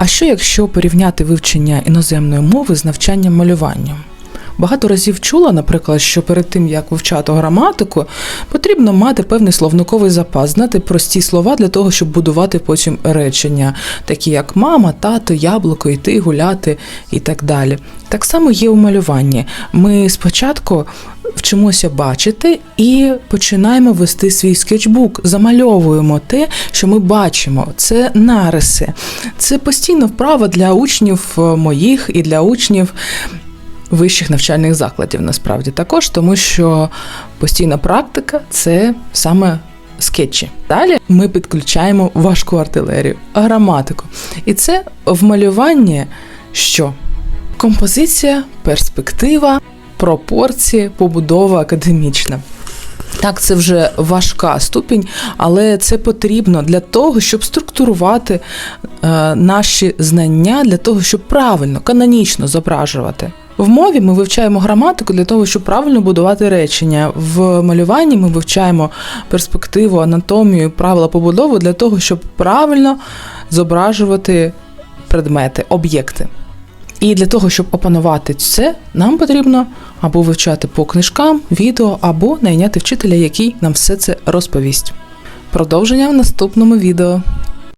А що якщо порівняти вивчення іноземної мови з навчанням малювання? Багато разів чула, наприклад, що перед тим як вивчати граматику, потрібно мати певний словниковий запас, знати прості слова для того, щоб будувати потім речення, такі як мама, тато, яблуко, йти, гуляти і так далі. Так само є у малюванні. Ми спочатку вчимося бачити і починаємо вести свій скетчбук, замальовуємо те, що ми бачимо. Це нариси. Це постійна вправа для учнів е, моїх і для учнів вищих навчальних закладів насправді також, тому що постійна практика це саме скетчі. Далі ми підключаємо важку артилерію, граматику. І це в малюванні що? Композиція, перспектива, пропорції, побудова академічна. Так, це вже важка ступінь, але це потрібно для того, щоб структурувати е, наші знання, для того, щоб правильно, канонічно зображувати. В мові ми вивчаємо граматику для того, щоб правильно будувати речення. В малюванні ми вивчаємо перспективу, анатомію, правила побудови для того, щоб правильно зображувати предмети, об'єкти. І для того, щоб опанувати це, нам потрібно або вивчати по книжкам, відео, або найняти вчителя, який нам все це розповість. Продовження в наступному відео.